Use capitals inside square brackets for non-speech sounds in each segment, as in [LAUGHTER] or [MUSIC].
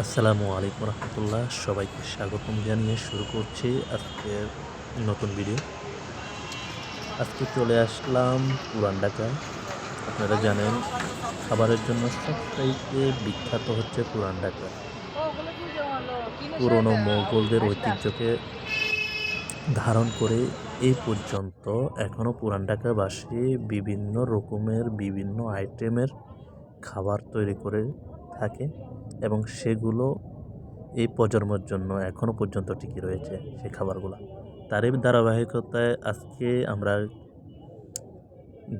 আসসালামু আলাইকুম রহমতুল্লাহ। সবাইকে স্বাগতম জানিয়ে শুরু করছি আজকের নতুন ভিডিও আজকে চলে আসলাম পুরান ঢাকায় আপনারা জানেন, খাবারের জন্য সবচাইতে বিখ্যাত হচ্ছে পুরান ঢাকা। পুরনো মোগলদের ঐতিহ্যকে ধারণ করে এই পর্যন্ত এখনও পুরান ঢাকাবাসী বিভিন্ন রকমের, বিভিন্ন আইটেমের খাবার তৈরি করে থাকে। এবং সেগুলো এই প্রজন্মের জন্য এখনও পর্যন্ত টিকে রয়েছে সেই খাবারগুলো। তারই ধারাবাহিকতায় আজকে আমরা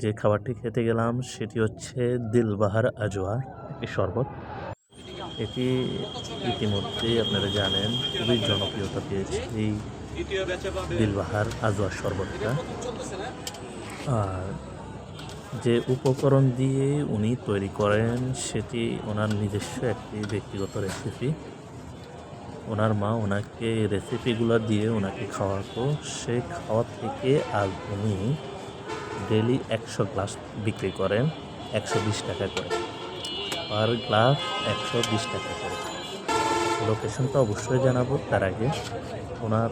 যে খাবারটি খেতে গেলাম সেটি হচ্ছে দিলবাহার আজোয়া, একটি শরবত। এটি ইতিমধ্যেই আপনারা জানেন খুবই জনপ্রিয়তা পেয়েছে এই দিলবাহার আজোয়া শরবতটা। আর যে উপকরণ দিয়ে উনি তৈরি করেন, সেটি ওনার নিজস্ব একটি ব্যক্তিগত রেসিপি ওনার মা ওনাকে রেসিপিগুলো দিয়ে ওনাকে খাওয়াতো। সে খাওয়া থেকে আজ উনি ডেলি একশো গ্লাস বিক্রি করেন, একশো বিশ টাকা করে। পার গ্লাস একশো বিশ টাকা করে। লোকেশনটা অবশ্যই জানাব, তার আগে ওনার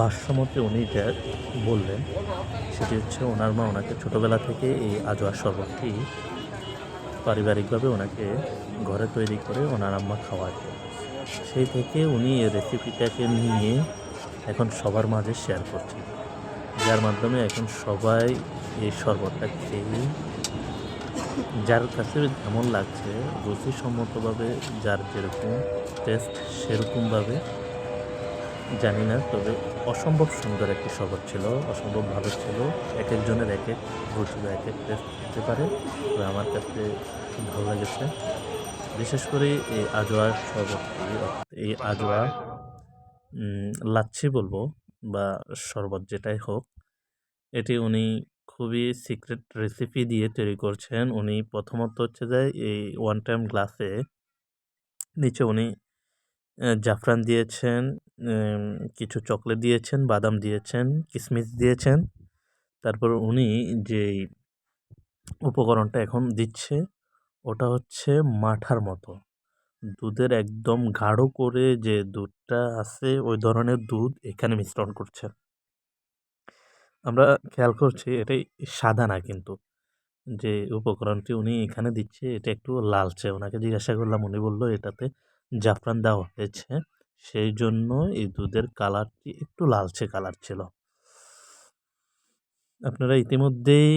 ভাষ্যমতে উনি যা বললেন, সেটি হচ্ছে ওনার মা ওনাকে ছোটোবেলা থেকে এই আজোয়ার শরবতটি পারিবারিকভাবে ওনাকে ঘরে তৈরি করে ওনার আম্মা খাওয়ায়। সেই থেকে উনি এই রেসিপিটাকে নিয়ে এখন সবার মাঝে শেয়ার করছেন। যার মাধ্যমে এখন সবাই এই শরবতটা খেয়ে, যার কাছে যেমন লাগছে রুচিসম্মতভাবে যার যেরকম টেস্ট সেরকমভাবে জানি না, তবে অসম্ভব সুন্দর একটি শরবত ছিল, অসম্ভব ভালো ছিল। এক একজনের এক এক বা এক এক টেস্ট হতে পারে, তবে আমার কাছে খুব ভালো লেগেছে। বিশেষ করে এই আজোয়ার শরবতটি এই আজোয়া লাচ্ছি বলব, বা শরবত যেটাই হোক, এটি উনি খুবই সিক্রেট রেসিপি দিয়ে তৈরি করছেন। উনি প্রথমত হচ্ছে যে এই ওয়ান টাইম গ্লাসে নিচে উনি জাফরান দিয়েছেন কিছু চকলেট দিয়েছেন, বাদাম দিয়েছেন কিশমিশ দিয়েছেন। তারপর উনি যেই উপকরণটা এখন দিচ্ছে, ওটা হচ্ছে মাঠার মতো। দুধের একদম গাঢ় করে যে দুধটা আছে, ওই ধরনের দুধ এখানে মিশ্রণ করছে আমরা খেয়াল করছি, এটাই সাদা না কিন্তু। যে উপকরণটি উনি এখানে দিচ্ছে, এটা একটু লালচে। ওনাকে জিজ্ঞাসা করলাম, উনি বলল, এটাতে জাফরান দেওয়া হয়েছে, সেই জন্য এই দুধের কালারটি একটু লালচে কালার ছিল। আপনারা ইতিমধ্যেই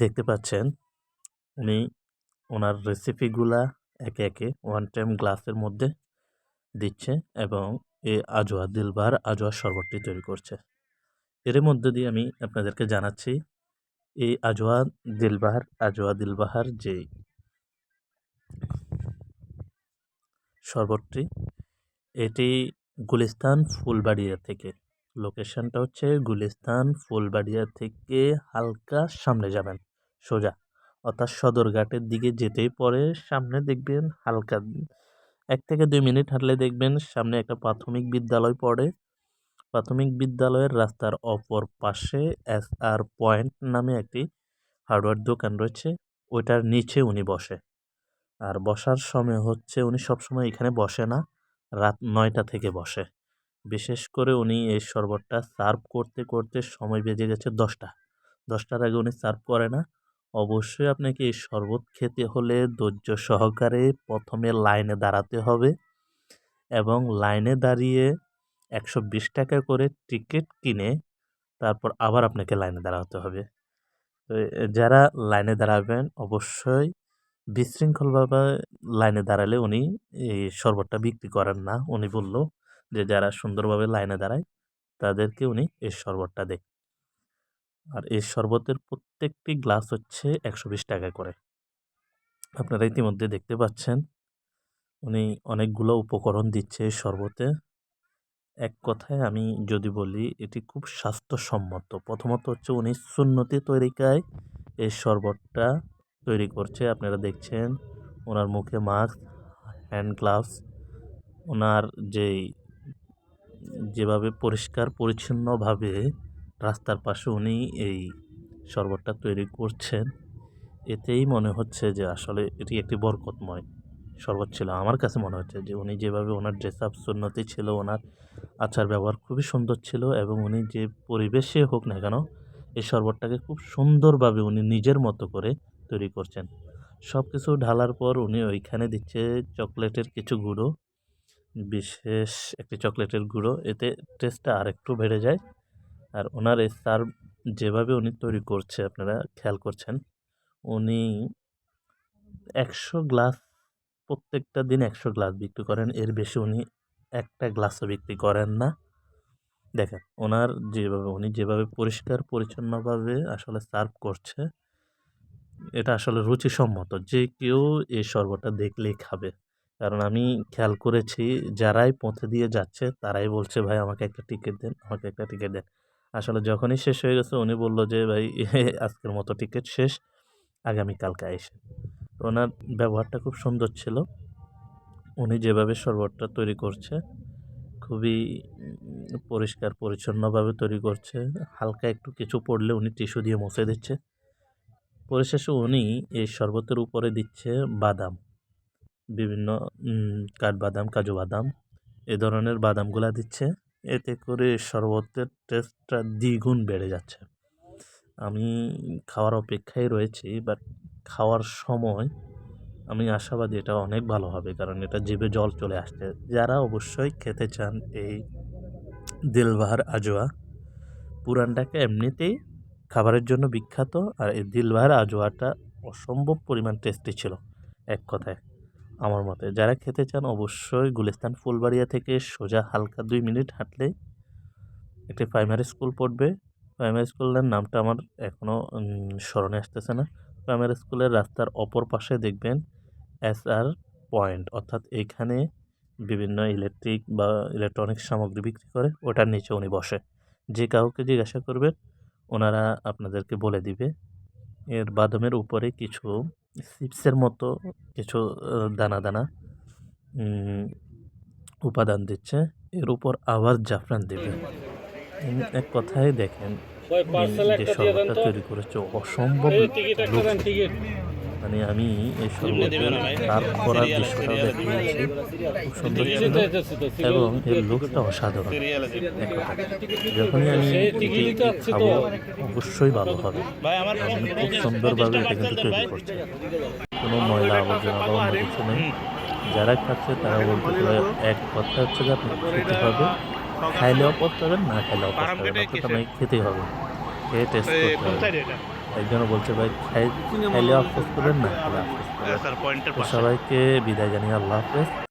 দেখতে পাচ্ছেন, উনি ওনার রেসিপিগুলা একে একে ওয়ান টাইম গ্লাসের মধ্যে দিচ্ছে এবং এই আজোয়া দিলবার আজোয়া শরবতটি তৈরি করছে। এর মধ্যে দিয়ে আমি আপনাদেরকে জানাচ্ছি, এই আজোয়া দিলবাহার আজোয়া দিলবাহার যে শরবতটি এটি গুলিস্তান ফুলবাড়িয়া থেকে। লোকেশনটা হচ্ছে গুলিস্তান ফুলবাড়িয়া থেকে হালকা সামনে যাবেন, সোজা। অর্থাৎ সদরঘাটের দিকে যেতেই পরে সামনে দেখবেন হালকা এক থেকে দুই মিনিট হাঁটলে দেখবেন সামনে একটা প্রাথমিক বিদ্যালয় পড়ে। প্রাথমিক বিদ্যালয়ের রাস্তার অপর পাশে এস আর পয়েন্ট নামে একটি হার্ডওয়্যার দোকান রয়েছে। ওইটার নিচে উনি বসে। আর বসার সময় হচ্ছে উনি সবসময় এখানে বসে না, রাত নয়টা থেকে বসে। বিশেষ করে উনি এই শরবতটা সার্ভ করতে করতে সময় বেজে গেছে দশটা। দশটার আগে উনি সার্ভ করে না। অবশ্যই আপনাকে এই শরবত খেতে হলে ধৈর্য সহকারে প্রথমে লাইনে দাঁড়াতে হবে এবং লাইনে দাঁড়িয়ে একশো বিশ টাকা করে টিকিট কিনে তারপর আবার আপনাকে লাইনে দাঁড়াতে হবে। তো যারা লাইনে দাঁড়াবেন অবশ্যই বিশৃঙ্খলভাবে লাইনে দাঁড়ালে উনি এই শরবতটা বিক্রি করেন না। উনি বলল যে, যারা সুন্দরভাবে লাইনে দাঁড়ায়, তাদেরকে উনি এই শরবতটা দেয় আর এই শরবতের প্রত্যেকটি গ্লাস হচ্ছে একশো বিশ টাকা করে। আপনারা ইতিমধ্যে দেখতে পাচ্ছেন, উনি অনেকগুলো উপকরণ দিচ্ছে এই শরবতে। এক কথায় আমি যদি বলি, এটি খুব স্বাস্থ্যসম্মত। প্রথমত হচ্ছে উনি সুন্নতি তরিকায় এই শরবতটা তৈরি করছে। আপনারা দেখছেন ওনার মুখে মাস্ক হ্যান্ড গ্লাভস ওনার যেই, যেভাবে পরিষ্কার, পরিচ্ছন্নভাবে রাস্তার পাশে উনি এই শরবতটা তৈরি করছেন। এতেই মনে হচ্ছে যে আসলে এটি একটি বরকতময় শরবত ছিল। আমার কাছে মনে হচ্ছে যে উনি যেভাবে ওনার ড্রেস আপ সুন্নতি ছিল, ওনার আচার ব্যবহার খুবই সুন্দর ছিল এবং উনি যে পরিবেশে হোক না কেন, এই শরবতটাকে খুব সুন্দরভাবে উনি নিজের মতো করে তৈরি করছেন। সব কিছু ঢালার পর উনি ওইখানে দিচ্ছে চকলেটের কিছু গুঁড়ো, বিশেষ একটি চকলেটের গুঁড়ো। এতে টেস্টটা আরেকটু বেড়ে যায়। আর ওনার এই সার্ভ যেভাবে উনি তৈরি করছে, আপনারা খেয়াল করছেন, উনি একশো গ্লাস, প্রত্যেকটা দিন একশো গ্লাস বিক্রি করেন। এর বেশি উনি একটা গ্লাসও বিক্রি করেন না। দেখেন, ওনার যেভাবে, উনি যেভাবে পরিষ্কার, পরিচ্ছন্নভাবে আসলে সার্ভ করছে এটা আসলে রুচিসম্মত। যে কেউ এই শরবতটা দেখলেই খাবে। কারণ আমি খেয়াল করেছি, যারাই পথে দিয়ে যাচ্ছে, তারাই বলছে, ভাই, আমাকে একটা টিকিট দেন, আমাকে একটা টিকিট দেন। আসলে যখনই শেষ হয়ে গেছে, উনি বলল যে, ভাই, [LAUGHS] আজকের মতো টিকিট শেষ আগামীকালকে এসে ওনার ব্যবহারটা খুব সুন্দর ছিল। উনি যেভাবে শরবতটা তৈরি করছে, খুবই পরিষ্কার, পরিচ্ছন্নভাবে তৈরি করছে। হালকা একটু কিছু পড়লে উনি টিস্যু দিয়ে মুছে দিচ্ছে। পরিশেষে উনি এই শরবতের উপরে দিচ্ছে বাদাম। বিভিন্ন কাঠবাদাম, কাজু বাদাম, এ ধরনের বাদামগুলা দিচ্ছে। এতে করে শরবতের টেস্টটা দ্বিগুণ বেড়ে যাচ্ছে। আমি খাওয়ার অপেক্ষায় রয়েছি বাট খাওয়ার সময় আমি আশাবাদী এটা অনেক ভালো হবে, কারণ এটা জিভে জল চলে আসছে। যারা অবশ্যই খেতে চান এই দিলবাহার আজোয়া, পুরানটাকে এমনিতেই খাবারের জন্য বিখ্যাত আর এই দিলবাহার আজোয়াটা অসম্ভব পরিমাণ টেস্টি ছিল, এক কথায়। আমার মতে যারা খেতে চান অবশ্যই গুলিস্তান ফুলবাড়িয়া থেকে সোজা হালকা দুই মিনিট হাঁটলেই একটি প্রাইমারি স্কুল পড়বে। প্রাইমারি স্কুলের নামটা আমার এখনও স্মরণে আসতেছে না। প্রাইমারি স্কুলের রাস্তার অপর পাশে দেখবেন এস আর পয়েন্ট অর্থাৎ এইখানে বিভিন্ন ইলেকট্রিক বা ইলেকট্রনিক্স সামগ্রী বিক্রি করে, ওটার নিচে উনি বসে। যে কাউকে জিজ্ঞাসা করবেন ওনারা আপনাদেরকে বলে দিবে। এর বাদামের উপরে কিছু চিপসের মতো কিছু দানা দানা উপাদান দিচ্ছে। এর উপর আবার জাফরান দেবে। এক কথায় দেখেন যে শরবতটা তৈরি করেছে অসম্ভব মানে আমি এই শরবতের করার দৃশ্যটা দেখিয়েছি খুব সুন্দর ছিল এবং এর লুকটা অসাধারণ। যখনই আমি খাব অবশ্যই ভালো হবে। আমি খুব সুন্দরভাবে এটা কিন্তু তৈরি করছে। কোনো ময়লা আবর্জনা বা অন্য কিছু নেই। যারা খাচ্ছে তারা বলতে পারে এক কথা হচ্ছে যে আপনি খেতে হবে খাইলেও পড়তে হবে না খাইলেও পড়তে হবে খেতেই হবে। খেয়ে টেস্ট করতে হবে। একজন বলছে ভাই খাই খাইলে আফসোস করবেন না আফসোস করবেন সবাইকে বিদায় জানিয়ে আল্লাহ হাফেজ।